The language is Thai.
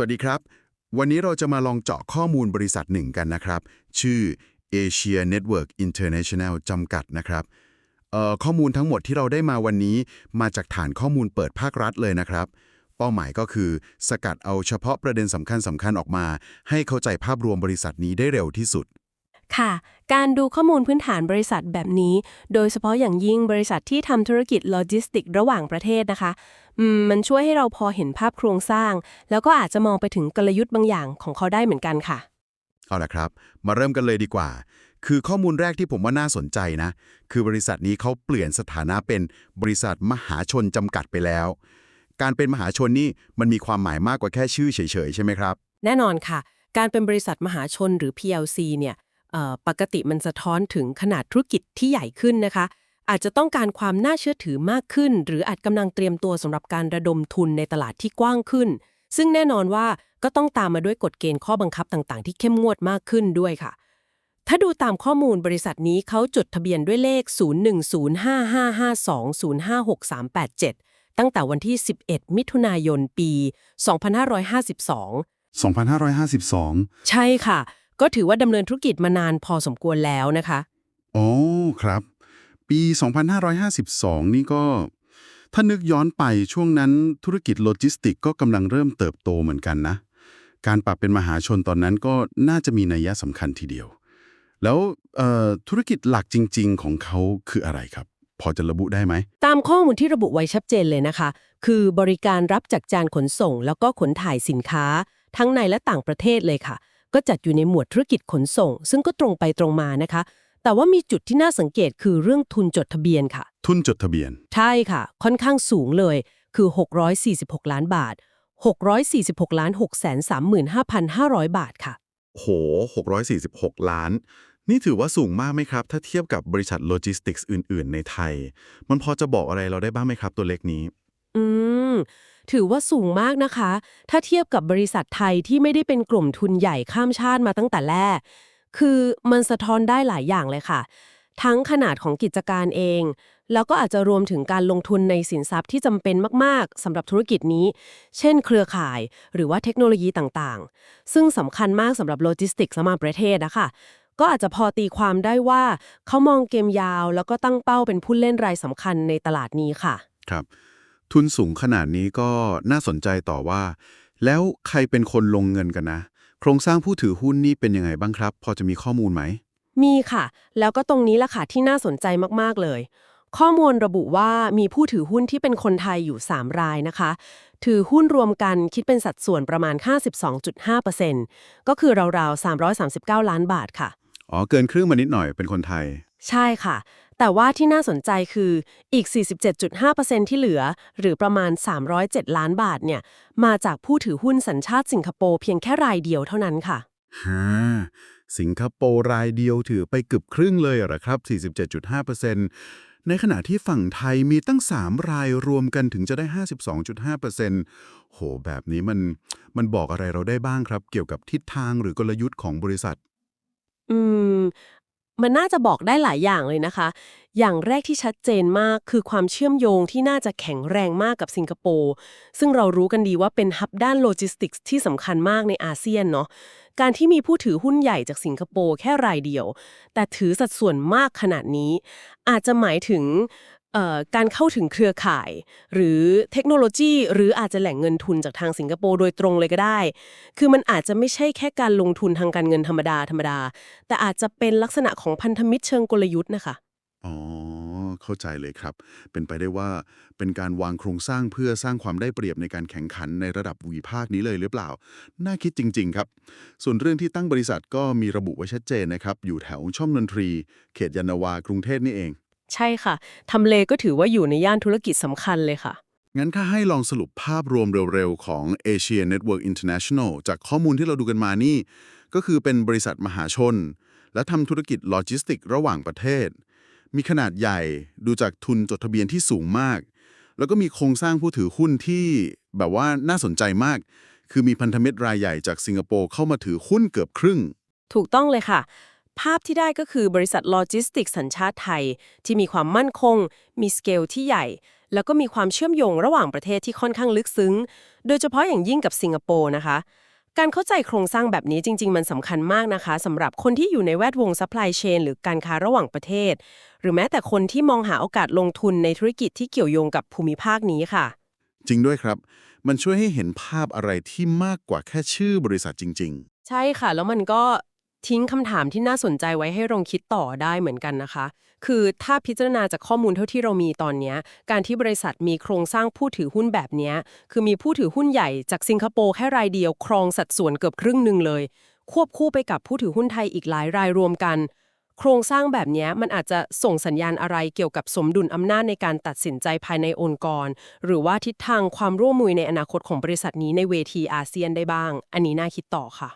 วัสดีครับ วันนี้เราจะมาลองเจาะข้อมูลบริษัทหนึ่งกันนะครับ ชื่อ Asia Network International จำกัดนะครับข้อมูลทั้งหมดที่เราได้มาวันนี้มาจากฐานข้อมูลเปิดภาครัฐเลยนะครับ เป้าหมายก็คือสกัดเอาเฉพาะประเด็นสำคัญสำคัญออกมา ให้เข้าใจภาพรวมบริษัทนี้ได้เร็วที่สุด ค่ะ การดูข้อมูลพื้นฐานบริษัทแบบนี้ โดยเฉพาะอย่างยิ่งบริษัทที่ทำธุรกิจโลจิสติกระหว่างประเทศนะคะอืมมันช่วยให้เราพอเห็นภาพโครงสร้าง แล้วก็อาจจะมองไปถึงกลยุทธ์บางอย่างของเขาได้เหมือนกันค่ะ เอาละครับ มาเริ่มกันเลยดีกว่า คือข้อมูลแรกที่ผมว่าน่าสนใจนะ คือบริษัทนี้เขาเปลี่ยนสถานะเป็นบริษัทมหาชนจำกัดไปแล้ว การเป็นมหาชนนี่มันมีความหมายมากกว่าแค่ชื่อเฉยๆใช่ไหมครับ แน่นอนค่ะ การเป็นบริษัทมหาชนหรือ PLC เนี่ยเอ่อ ปกติมันสะท้อนถึงขนาดธุรกิจที่ใหญ่ขึ้นนะคะ อาจจะต้องการความน่าเชื่อถือมากขึ้น หรืออาจกำลังเตรียมตัวสำหรับการระดมทุนในตลาดที่กว้างขึ้น ซึ่งแน่นอนว่าก็ต้องตามมาด้วยกฎเกณฑ์ข้อบังคับต่างๆ ที่เข้มงวดมากขึ้นด้วยค่ะ ถ้าดูตามข้อมูลบริษัทนี้เขาจดทะเบียนด้วยเลข 010555205638ตั้งแต่วันที่ 11 มิถุนายนปี 2552 2552 ใช่ค่ะ ก็ถือว่าดำเนินธุรกิจมานานพอสมควรแล้วนะคะ อ๋อครับ ปี 2552 นี่ก็ ถ้านึกย้อนไปช่วงนั้นธุรกิจโลจิสติกก็กำลังเริ่มเติบโตเหมือนกันนะ การปรับเป็นมหาชนตอนนั้นก็น่าจะมีนัยสำคัญทีเดียว แล้วเอ่อธุรกิจหลักจริง ๆ ของเขาคืออะไรครับ พอจะระบุได้ไหม ตามข้อมูลที่ระบุไว้ชัดเจนเลยนะคะ คือบริการรับจักจานขนส่ง แล้วก็ขนถ่ายสินค้า ทั้งในและต่างประเทศเลยค่ะ ก็จัดอยู่ในหมวดธุรกิจขนส่ง ซึ่งก็ตรงไปตรงมานะคะ แต่ว่ามีจุดที่น่าสังเกตคือเรื่องทุนจดทะเบียนค่ะ ทุนจดทะเบียน ใช่ค่ะ ค่อนข้างสูงเลยคือ 646 ล้านบาท 646ล้าน635,500 บาทค่ะ โห 646 ล้าน นี่ถือว่าสูงมากไหมครับ ถ้าเทียบกับบริษัทโลจิสติกส์อื่น ๆ ในไทย มันพอจะบอกอะไรเราได้บ้างไหมครับตัวเลขนี้ อืม ถือว่าสูงมากนะคะ ถ้าเทียบกับบริษัทไทยที่ไม่ได้เป็นกลุ่มทุนใหญ่ข้ามชาติมาตั้งแต่แรก คือมันสะท้อนได้หลายอย่างเลยค่ะ ทั้งขนาดของกิจการเอง แล้วก็อาจจะรวมถึงการลงทุนในสินทรัพย์ที่จำเป็นมาก ๆสำหรับธุรกิจนี้ เช่น เครือข่าย หรือว่าเทคโนโลยีต่างๆ ซึ่งสำคัญมากสำหรับโลจิสติกส์สมาประเทศนะคะก็อาจจะพอตีความได้ว่าเขามองเกมยาว แล้วก็ตั้งเป้าเป็นผู้เล่นรายสำคัญในตลาดนี้ค่ะ ครับ ทุนสูงขนาดนี้ก็น่าสนใจต่อว่า แล้วใครเป็นคนลงเงินกันนะ โครงสร้างผู้ถือหุ้นนี่เป็นยังไงบ้างครับ พอจะมีข้อมูลไหม มีค่ะ แล้วก็ตรงนี้แหละค่ะที่น่าสนใจมากๆเลย ข้อมูลระบุว่ามีผู้ถือหุ้นที่เป็นคนไทยอยู่ 3 รายนะคะ ถือหุ้นรวมกันคิดเป็นสัดส่วนประมาณ 52.5%ก็คือราวๆ 339 ล้านบาทค่ะ อ๋อ เกินครึ่งมานิดหน่อยเป็นคนไทย ใช่ค่ะ แต่ว่าที่น่าสนใจคืออีก 47.5%ที่เหลือ หรือประมาณ 307 ล้านบาทเนี่ยมาจากผู้ถือหุ้นสัญชาติสิงคโปร์เพียงแค่รายเดียวเท่านั้นค่ะฮะสิงคโปร์รายเดียวถือไปเกือบครึ่งเลยเหรอครับ 47.5%ในขณะที่ฝั่งไทยมีตั้ง 3 รายรวมกันถึงจะได้ 52.5%โห แบบนี้มันมันบอกอะไรเราได้บ้างครับ เกี่ยวกับทิศทางหรือกลยุทธ์ของบริษัท อืม มันน่าจะบอกได้หลายอย่างเลยนะคะ อย่างแรกที่ชัดเจนมากคือความเชื่อมโยงที่น่าจะแข็งแรงมากกับสิงคโปร์ ซึ่งเรารู้กันดีว่าเป็นฮับด้านโลจิสติกส์ที่สำคัญมากในอาเซียนเนาะ การที่มีผู้ถือหุ้นใหญ่จากสิงคโปร์แค่รายเดียว แต่ถือสัดส่วนมากขนาดนี้ อาจจะหมายถึง การเข้าถึงเครือข่าย หรือเทคโนโลยี หรืออาจจะแหล่งเงินทุนจากทางสิงคโปร์โดยตรงเลยก็ได้ คือมันอาจจะไม่ใช่แค่การลงทุนทางการเงินธรรมดาธรรมดา แต่อาจจะเป็นลักษณะของพันธมิตรเชิงกลยุทธ์นะคะ อ๋อ เข้าใจเลยครับ เป็นไปได้ว่าเป็นการวางโครงสร้างเพื่อสร้างความได้เปรียบในการแข่งขันในระดับภูมิภาคนี้เลยหรือเปล่า น่าคิดจริง ๆ ครับ ส่วนเรื่องที่ตั้งบริษัทก็มีระบุไว้ชัดเจนนะครับ อยู่แถวช่องนนทรี เขตยานนาวากรุงเทพนี่เอง ใช่ค่ะ ทำเลก็ถือว่าอยู่ในย่านธุรกิจสำคัญเลยค่ะ งั้นถ้าให้ลองสรุปภาพรวมเร็วๆ ของ Asia Network International จากข้อมูลที่เราดูกันมานี่ ก็คือเป็นบริษัทมหาชน และทำธุรกิจโลจิสติกระหว่างประเทศ มีขนาดใหญ่ดูจากทุนจดทะเบียนที่สูงมาก แล้วก็มีโครงสร้างผู้ถือหุ้นที่แบบว่าน่าสนใจมาก คือมีพันธมิตรรายใหญ่จากสิงคโปร์เข้ามาถือหุ้นเกือบครึ่ง ถูกต้องเลยค่ะ ภาพที่ได้ก็คือบริษัทโลจิสติกส์สัญชาติไทย ที่มีความมั่นคง มีสเกลที่ใหญ่ แล้วก็มีความเชื่อมโยงระหว่างประเทศที่ค่อนข้างลึกซึ้ง โดยเฉพาะอย่างยิ่งกับสิงคโปร์นะคะ การเข้าใจโครงสร้างแบบนี้จริง ๆ มันสำคัญมากนะคะสำหรับคนที่อยู่ในแวดวง supply chain หรือการค้าระหว่างประเทศ หรือแม้แต่คนที่มองหาโอกาสลงทุนในธุรกิจที่เกี่ยวโยงกับภูมิภาคนี้ค่ะ จริงด้วยครับ มันช่วยให้เห็นภาพอะไรที่มากกว่าแค่ชื่อบริษัทจริงใช่ค่ะ แล้วมันก็ ทิ้งคำถามที่น่าสนใจไว้ให้ลองคิดต่อได้เหมือนกันนะคะ คือถ้าพิจารณาจากข้อมูลเท่าที่เรามีตอนนี้ การที่บริษัทมีโครงสร้างผู้ถือหุ้นแบบนี้ คือมีผู้ถือหุ้นใหญ่จากสิงคโปร์แค่รายเดียว ครองสัดส่วนเกือบครึ่งหนึ่งเลย ควบคู่ไปกับผู้ถือหุ้นไทยอีกหลายรายรวมกัน โครงสร้างแบบนี้มันอาจจะส่งสัญญาณอะไรเกี่ยวกับสมดุลอำนาจในการตัดสินใจภายในองค์กร หรือว่าทิศทางความร่วมมือในอนาคตของบริษัทนี้ในเวทีอาเซียนได้บ้าง อันนี้น่าคิดต่อค่ะ